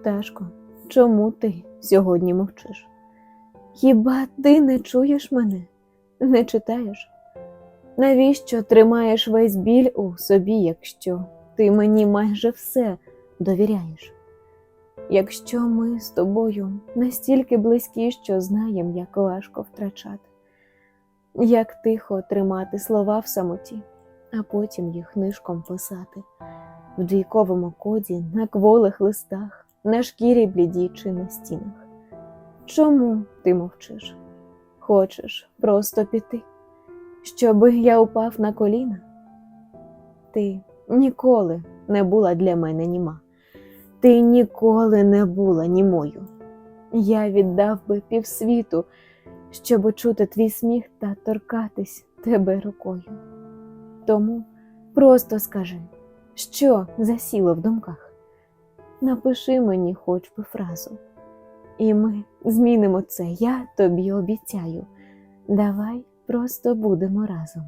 Пташко, чому ти сьогодні мовчиш? Хіба ти не чуєш мене, не читаєш? Навіщо тримаєш весь біль у собі, якщо ти мені майже все довіряєш? Якщо ми з тобою настільки близькі, що знаєм, як важко втрачати, як тихо тримати слова в самоті, а потім їх нишком писати в двійковому коді на кволих листах, на шкірі блідій чи на стінах. Чому ти мовчиш? Хочеш просто піти, щоби я упав на коліна? Ти ніколи не була для мене німа. Ти ніколи не була німою. Я віддав би півсвіту, щоб чути твій сміх та торкатись тебе рукою. Тому просто скажи, що засіло в думках? Напиши мені хоч би фразу, і ми змінимо це, я тобі обіцяю. Давай просто будемо разом.